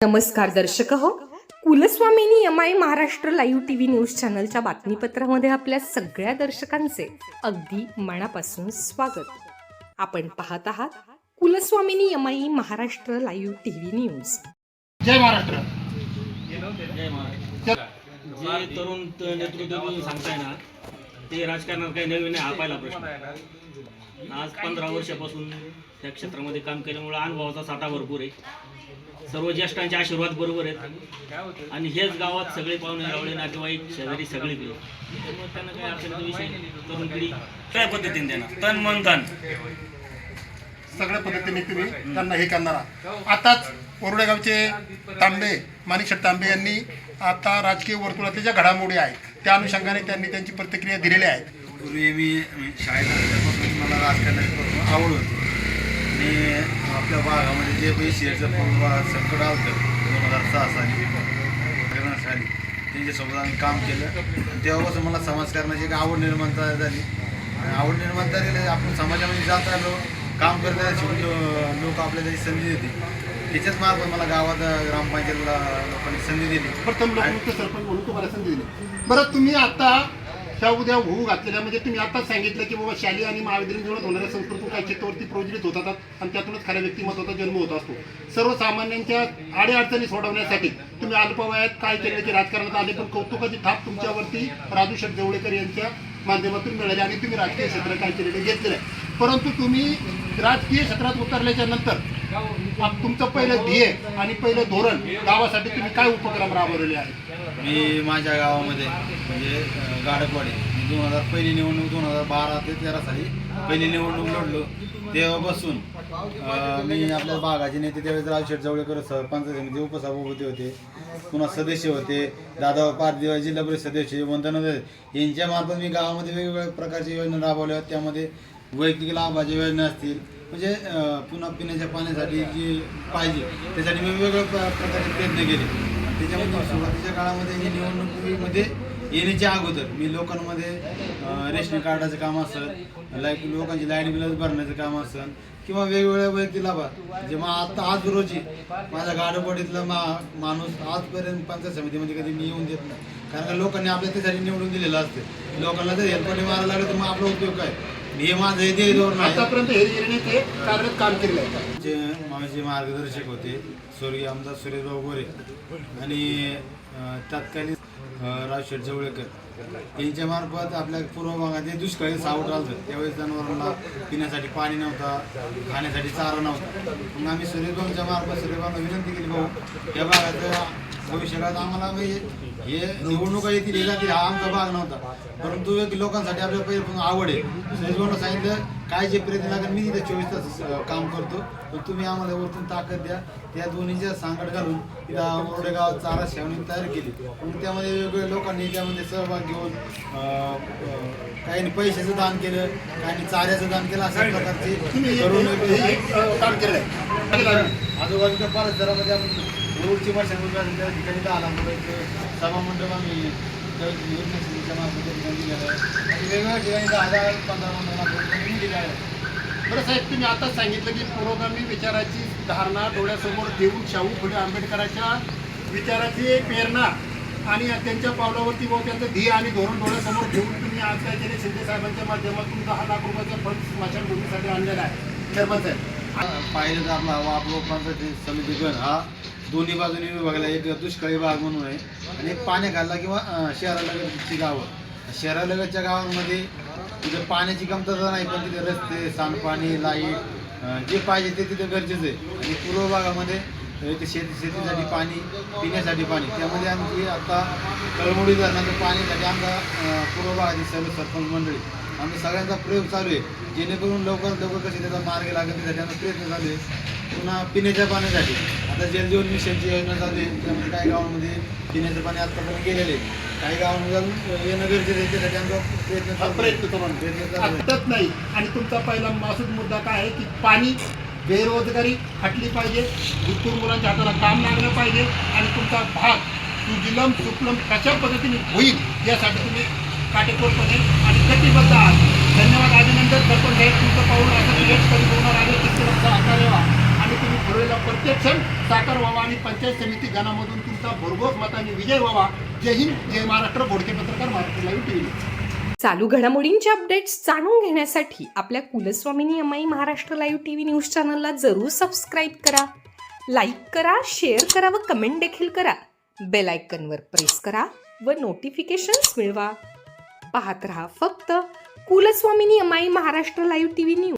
नमस्कार दर्शक हो. Kulswamini M I Maharashtra live T V news चॅनलच्या बातमीपत्रामध्ये आपल्या सगळ्या दर्शकांचे अगदी मनापासून स्वागत. आपण पाहत आहात Kulswamini M I Maharashtra live T V news. जय महाराष्ट्र. जे तरुण नेतृत्व सांगताय ना ते राजकारणात काही नवीन हा पहिला प्रश्न. आज पंधरा वर्षापासून त्या क्षेत्रामध्ये काम केल्यामुळे अनुभवाचा साठा भरपूर आहे. सर्व ज्येष्ठांचे आशीर्वाद बरोबर आहेत. आणि हेच गावात सगळे पाहुणे रावळे नातेवाईक शेजारी सगळे गेले त्यामुळे त्यांना काही अडचणीचा विषय नाही. तरुण पिढी. काय पद्धतीने देणार? तन मन धन. सगळ्या पद्धतीने तुम्ही त्यांना हे करणारा आताच कोरडे गावचे तांबे माणिकशेठ तांबे यांनी आता राजकीय वर्तुळातल्या ज्या घडामोडी आहेत त्या अनुषंगाने त्यांनी त्यांची प्रतिक्रिया दिलेल्या आहेत. पूर्वी मी शाळेत असल्यापासून मला राजकारणाची आवड होती. आणि आपल्या भागामध्ये जे काही शेअरचं संकट आलं दोन हजार सहा साली साली त्यांच्यासोबत आम्ही काम केलं. तेव्हापासून मला समाजकारणाची एक आवड निर्माण झाली. आणि आवड निर्माण झालेली आहे. आपण समाजामध्ये जात राहिलो काम करत राहिलो लोक आपल्याला संधी देते त्याच्याच मार्फत मला गावात ग्रामपंचायतीला लोकांनी संधी दिली. प्रथम लोकमुक्त सरपंच म्हणून तुम्हाला संधी दिली. बरं तुम्ही आता ह्या उद्या होऊ घातलेल्या म्हणजे तुम्ही आताच सांगितलं की बाबा शालेय आणि महाविद्यालयीन जीवनात होणाऱ्या संस्कृती काही चित्तावरती प्रोज्वलित होतात आणि त्यातूनच खऱ्या व्यक्तिमत्वाचा जन्म होत असतो. सर्वसामान्यांच्या आडेअडचणी सोडवण्यासाठी तुम्ही अल्पवयात काय केलं की राजकारणात आले पण कौतुकाची थाप तुमच्यावरती राजू शेठ जवळेकर यांच्या माध्यमातून मिळाली आणि तुम्ही राजकीय क्षेत्र काय केलेलं घेतलेलं आहे. परंतु तुम्ही राजकीय क्षेत्रात उतरल्याच्या नंतर तुमचं पहिलं ध्येय आणि पहिलं धोरण गावासाठी तुम्ही काय उपक्रम राबवलेले आहेत? मी माझ्या गावामध्ये म्हणजे गाडकवाडी. दोन हजार पहिली निवडणूक दोन हजार बारा ते तेरा साली पहिली निवडणूक लढलो. तेव्हापासून बसून मी आपल्या भागाचे नेते त्यावेळेस रावशेठ जवळकर सरपंच समिती उपसभापती होते. पुन्हा सदस्य होते. दादा पारदेव जिल्हा परिषद सदस्य वंदना यांच्या मार्फत मी गावामध्ये वेगवेगळ्या प्रकारच्या योजना राबवल्या. आहेत त्यामध्ये वैयक्तिक लाभाच्या योजना असतील. म्हणजे पुन्हा पिण्याच्या पाण्यासाठी जी पाहिजे त्यासाठी मी वेगवेगळ्या प्रकारचे प्रयत्न केले. त्याच्यामध्ये सुरुवातीच्या काळामध्ये ही निवडणुकीमध्ये येण्याच्या अगोदर मी लोकांमध्ये रेशन कार्डाचं काम असेल लाइट लोकांची लाइट बिल भरण्याचं काम असेल किंवा वेगवेगळ्या वैयक्तिक लाभा जे मग आता आज रोजी माझ्या गाडोपडीतला मा माणूस आजपर्यंत पंचायत समितीमध्ये कधी मी येऊन देत नाही. कारण का लोकांनी आपल्या त्यासाठी निवडून दिलेलं असते. लोकांना जर हेल्पडी मारायला लागलं तर मग आपला उपयोग काय? हे माझं हे ते धोरण आतापर्यंत हे ते कार्यरत काम आहे जे माझे मार्गदर्शक होते स्वर्गीय आमदार सुरेशभाऊ गोरे. आणि तत्कालीन अं, रावशेठ जवळेकर यांच्या मार्फत आपल्या पूर्व भागात जे दुष्काळी सावट आलं त्यावेळेस जनावरांना पिण्यासाठी पाणी नव्हता खाण्यासाठी चारा नव्हता. मग आम्ही सुरेशभाऊंच्या मार्फत सुरेशभाऊंना विनंती केली भाऊ या भागात भविष्यकाळात आम्हाला म्हणजे हे निवडणुका येतील हे जातील हा आमचा भाग नव्हता परंतु एक लोकांसाठी आपल्या पहिले पण आवड आहे सांगितलं काय जे प्रयत्न लागेल मी तिथे चोवीस तास काम करतो पण तुम्ही आम्हाला वरतून ताकद द्या त्या दोन्हीच्या सांगड घालून तिथं ओरडे गावात चारा छावणी तयार केली मग त्यामध्ये वेगवेगळ्या लोकांनी त्यामध्ये सहभाग घेऊन काहींनी पैशाचं दान केलं काहींनी चाऱ्याचं दान केलं अशा प्रकारचे हे- करून हे- हे काम केलं आजूबाजूच्या परिसरामध्ये आपण रोडची भाषा त्या ठिकाणी दहा लाख रुपयाचं सभामंडप आम्ही योजना मार्फत ठिकाणी दिलेलं आहे आणि वेगवेगळ्या ठिकाणी दहा हजार पंधरा पंधरा लाख रुपये दिलेलं आहे बरं साहेब तुम्ही आताच सांगितलं की पुरोगामी विचाराची धारणा डोळ्यासमोर ठेवून शाहू फुले आंबेडकरांच्या विचाराची प्रेरणा आणि त्यांच्या पावलावरती व त्यांचं ध्येय आणि धोरण डोळ्यासमोर ठेवून तुम्ही आज काय केले? शिंदे साहेबांच्या माध्यमातून दहा लाख रुपयाचा फंड स्मशानभूमीसाठी आणलेला आहे. चेअरमन साहेब. पाहिलं तर आपला वापलो पंचायत समिती हा दोन्ही बाजूने विभागला एक दुष्काळी भाग म्हणून आहे आणि एक पाण्याखालला किंवा शहरालगतची गावं. शहरालगतच्या गावांमध्ये तिथे पाण्याची कमतरता नाही पण तिथे रस्ते सांडपाणी लाइट जे पाहिजे ते तिथे गरजेचं आहे. आणि पूर्व भागामध्ये शेती शेतीसाठी पाणी पिण्यासाठी पाणी. त्यामध्ये आमची आता कळमोडी धरणाचं पाणीसाठी आमचा पूर्व भागातील सर्व सरपंच मंडळी आम्ही सगळ्यांचा प्रयोग चालू आहे. जेणेकरून लवकरात लवकर कसे त्याचा मार्ग लागेल त्यासाठी आम्ही प्रयत्न चालू आहे. पुन्हा पिण्याच्या पाण्यासाठी. आता जलजीवन मिशनची योजना चालू आहे त्यामध्ये काही गावांमध्ये पिण्याचं पाणी आत्तापर्यंत गेलेलं काही गावांमध्ये अजून येणं गरजेचं आहे त्यासाठी आमचा प्रयत्न हा चालू आहे. प्रयत्न करून प्रयत्न चालू आहे. आटत नाही. आणि तुमचा पहिला मासूद मुद्दा काय आहे की पाणी बेरोजगारी हटली पाहिजे भूतपूर्व मुलांच्या हाताला काम लागलं पाहिजे आणि तुमचा भाग सुजिलम सुफलम कशा पद्धतीने होईल यासाठी तुम्ही काटेकोरपणे आणि कटिबद्ध आहात. धन्यवाद. अभिनंदन सरपंच साहेब तुमचं पाऊल असं निलेश करीत होणार आहे तिथे सहकार्य व्हा आणि तुम्ही ठरवलेला प्रत्येक क्षण साकार व्हावा आणि पंचायत समिती गणामधून तुमचा भरघोस मताने विजय व्हावा. जय हिंद जय महाराष्ट्र. बोडके पत्रकार महाराष्ट्र लाईव्ह टीव्ही. चालू घडामोडींचे अपडेट्स जाणून घेण्यासाठी आपल्या Kulswamini M I Maharashtra live T V news चॅनलला जरूर सबस्क्राईब करा. लाईक करा शेअर करा व कमेंट देखील करा. बेल आयकनवर प्रेस करा व नोटिफिकेशन्स मिळवा. पाहत रहा फक्त Kulswamini M I Maharashtra live T V news.